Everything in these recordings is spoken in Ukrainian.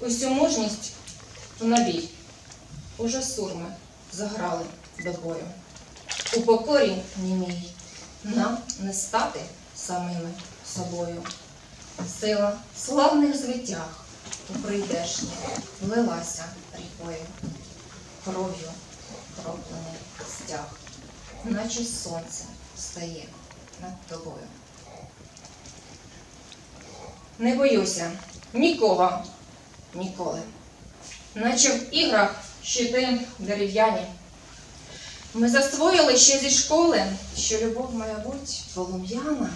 усю мужність в набій. Уже сурми заграли до бою. У покорі німій нам не стати самими собою. Сила славних звитяг у прийдешнє влилася рікою, кров'ю кроплений стяг, наче сонце стає над тобою. Не боюся нікого ніколи, наче в іграх щити дерев'яні. Ми засвоїли ще зі школи, що любов має бути полум'яна,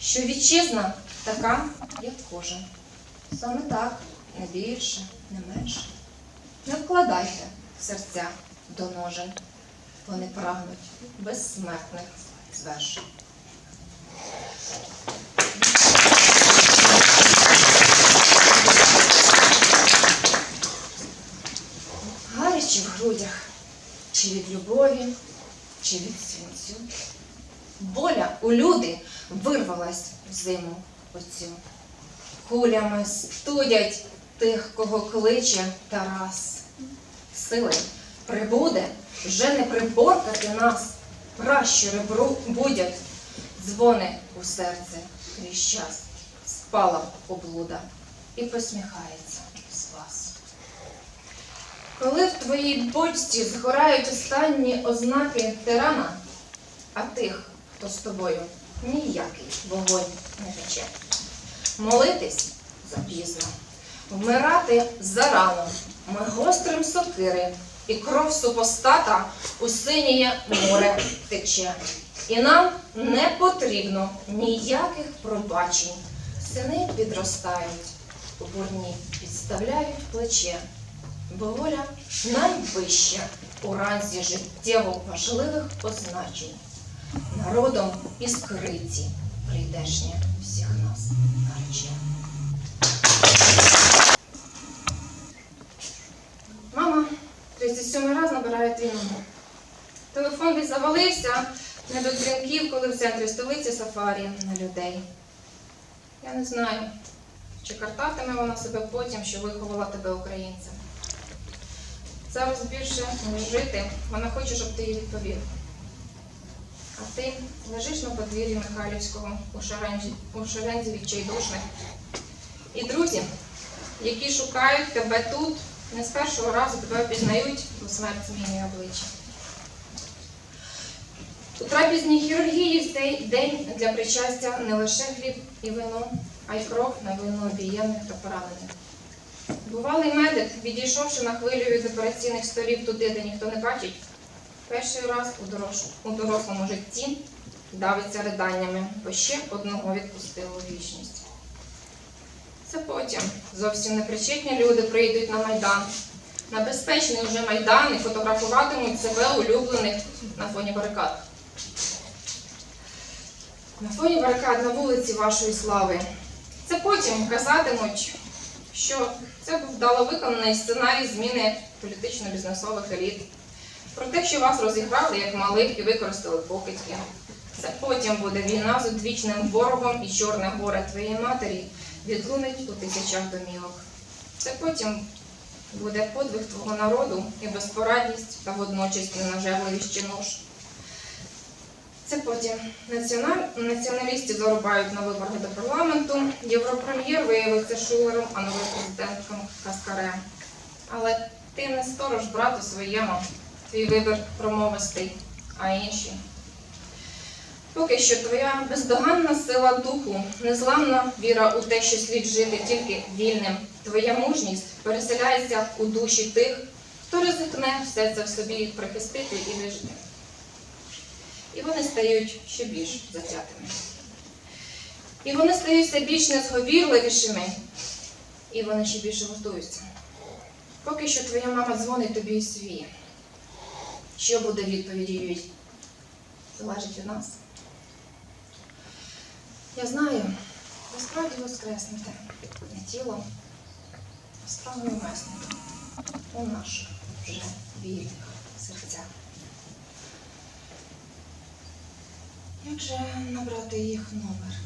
що вітчизна така, як кожен. Саме так, не більше, не менше. Не вкладайте серця до ножен, вони прагнуть безсмертних звершень. Гаряче в грудях, чи від любові, чи від свинцю. Воля у люди вирвалась в зиму оцю. Кулями студять тих, кого кличе Тарас. Сили прибуде, вже не приборкати нас. Пращури будять, дзвони у серце крізь час. Спала облуда і посміхається. Коли в твоїй бочці згорають останні ознаки тирана, а тих, хто з тобою, ніякий вогонь не пече. Молитись запізно, вмирати зарано, ми гострим сокири, і кров супостата у синіє море тече. І нам не потрібно ніяких пробачень. Сини підростають, у бурні підставляють плече, бо найвища у разі життєво важливих позначень. Народом іскриці прийдешня всіх нас нарече. Мама 37 раз набирає твій номер. Телефон десь завалився не до дзвінків, коли в центрі столиці сафарі на людей. Я не знаю, чи картатиме вона себе потім, що виховала тебе українцем. Зараз більше жити, вона хоче, щоб ти їй відповів. А ти лежиш на подвір'ї Михайлівського у у шерензі відчайдушних. І друзі, які шукають тебе тут, не з першого разу тебе впізнають, бо смерть змінює обличчя. У трапезній хірургії в цей день для причастя не лише хліб і вино, а й кров на вину обієнних та поранених. Бувалий медик, відійшовши на хвилю від операційних столів туди, де ніхто не бачить, перший раз у, дорослому житті давиться риданнями, бо ще одного відпустили у вічність. Це потім зовсім непричетні люди прийдуть на Майдан. На безпечний вже Майдан і фотографуватимуть себе улюблених на фоні барикад. На фоні барикад на вулиці вашої слави. Це потім казатимуть, що це був вдало виконаний сценарій зміни політично-бізнесових еліт. Про те, що вас розіграли як малих і використали покидьки. Це потім буде війна з одвічним ворогом і чорне горе твоєї матері відлунить у тисячах домівок. Це потім буде подвиг твого народу і безпорадність та водночас ненажерливість чи нож. Це потім національ... націоналісти зарубають на виборах до парламенту, європрем'єр виявиться шулером, а новий президентком каскарем. Але ти не сторож брату своєму, твій вибір промовистий, а інші. Поки що твоя бездоганна сила духу, незламна віра у те, що слід жити тільки вільним, твоя мужність переселяється у душі тих, хто ризикне все це в собі прихистити і вижити. І вони стають ще більш затятими. І вони стають все більш незговірливішими, і вони ще більше готуються. Поки що твоя мама дзвонить тобі і свій. Що буде відповіді їй? Залежить від нас. Я знаю, ви справді воскреснете не тілом, а справою месником у наших вже вільних серцях. Як же набрати їх номер?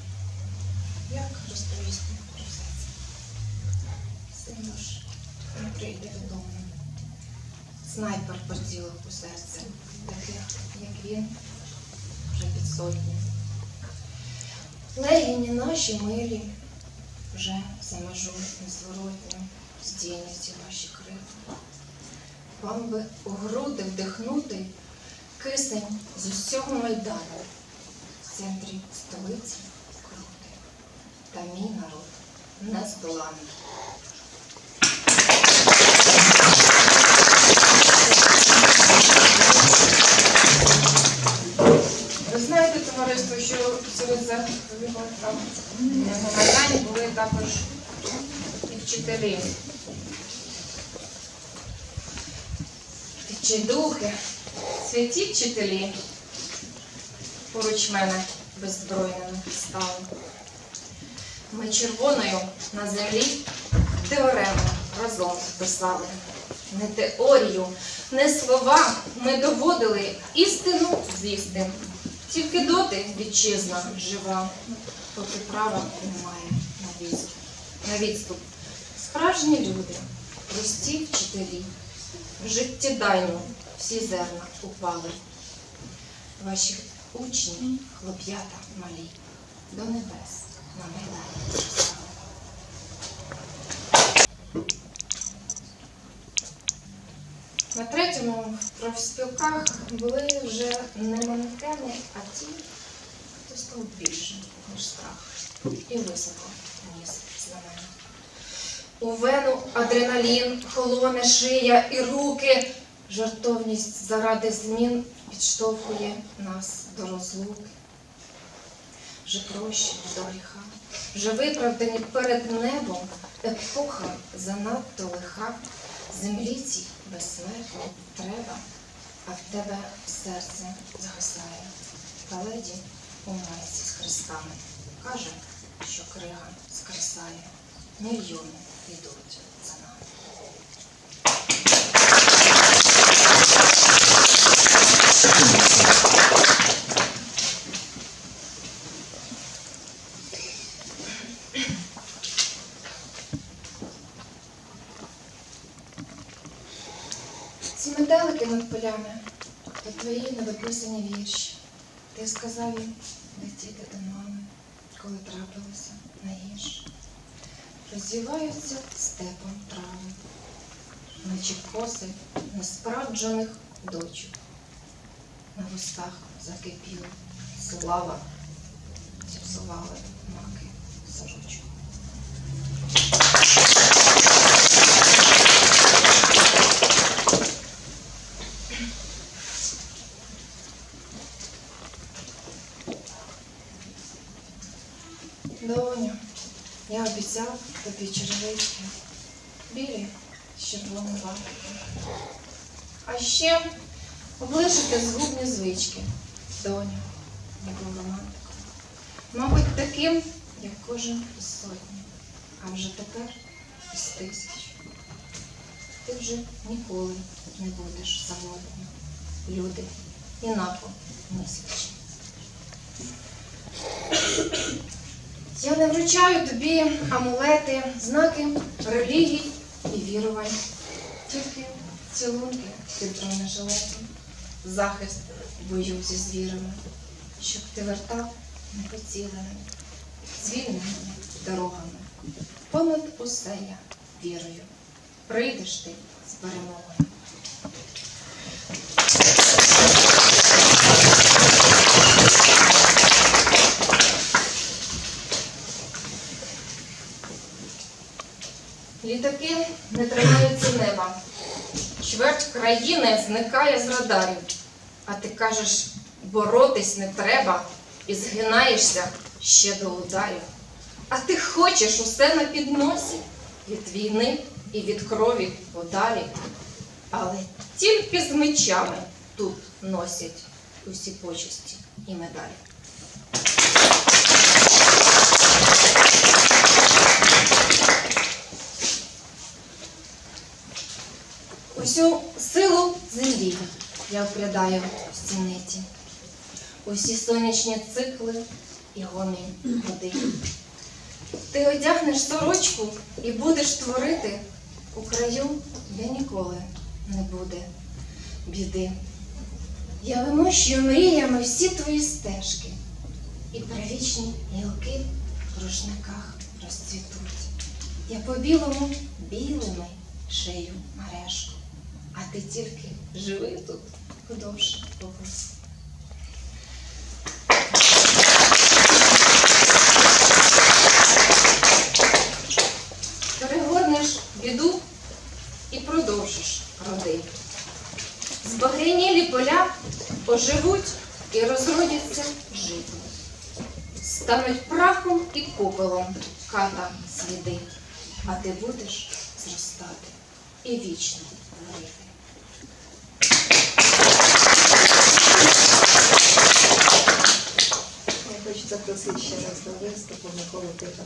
Як розповісти про все це? Сину ж не прийде додому. Снайпер поцілив у серце, таких, як він, вже під сотню. Легіні наші милі, вже за межу незворотню здійняті ваші крила. Вам би у груди вдихнути кисень з усього майдану в центрі столиці крути. Та мій народ не здоланий. Ви знаєте, товариство, що серед на Майдані були також і вчителі. Відчайдухи, святі вчителі поруч мене беззбройними стали. Ми червоною на землі теорему разом писали. Не теорію, не слова ми доводили істину з істин. Тільки доти вітчизна жива, поки права немає на відступ. На відступ. Справжні люди, прості вчителі, в життєдайну всі зерна упали. Ваші учні, хлоп'ята малі, до небес на майдані. На третьому профспілках були вже не манекени, а ті, хто став більше, ніж страх, і високо ніс знамена. У вену адреналін, холоне шия і руки. Жартовність заради змін підштовхує нас до розлуки. Вже прощені до гріха, вже виправдані перед небом, епоха занадто лиха. Землі цій безсмертно треба, а в тебе серце згасає. Та леді у майці з хрестами каже, що крига скресає. Мільйони йдуть за нами. Ці метелики над полями то твої недописані вірші. Ти сказав їм летіти до мами, коли трапилося найгірше. Розвіваються степом трави, наче коси несправджених дочок. На вустах закипіла слава, зіпсували маки сорочок. Доню, я обіцяв тобі черевички, білі з червоним барвиком. А ще облишити згубні звички. Доню, я був романтиком. Мабуть, таким, як кожен із сотні, а вже тепер із тисяч. Ти вже ніколи не будеш самотнім. Люди інако мислячі. Я не вручаю тобі амулети, знаки релігій і вірувань. Тільки цілунки під бронежилетом, захист бою зі звірами, щоб ти вертав непоціленим, звільненими дорогами. Понад усе я вірую. Прийдеш ти з перемогою. Літаки не тримаються неба. Чверть країни зникає з радарів. А ти кажеш, боротись не треба і згинаєшся ще до ударів. А ти хочеш усе на підносі від війни і від крові подалі. Але тільки з мечами тут носять усі почесті і медалі. Усю силу землі я вглядаю в стіниці. Усі сонячні цикли і гомін води. Ти одягнеш сорочку і будеш творити у краю, де ніколи не буде біди. Я вимощую мріями всі твої стежки, і привічні гілки в рушниках розцвітуть. Я по білому білими шию мережку, а ти тільки живи тут вдовж побудь. Перегорнеш біду і продовжиш роди. Збагрянілі поля оживуть і розродяться житом. Стануть прахом і попелом ката сліди, а ти будеш зростати і вічно творити. Я хочу запросити ще раз до виступу Миколу Тихона.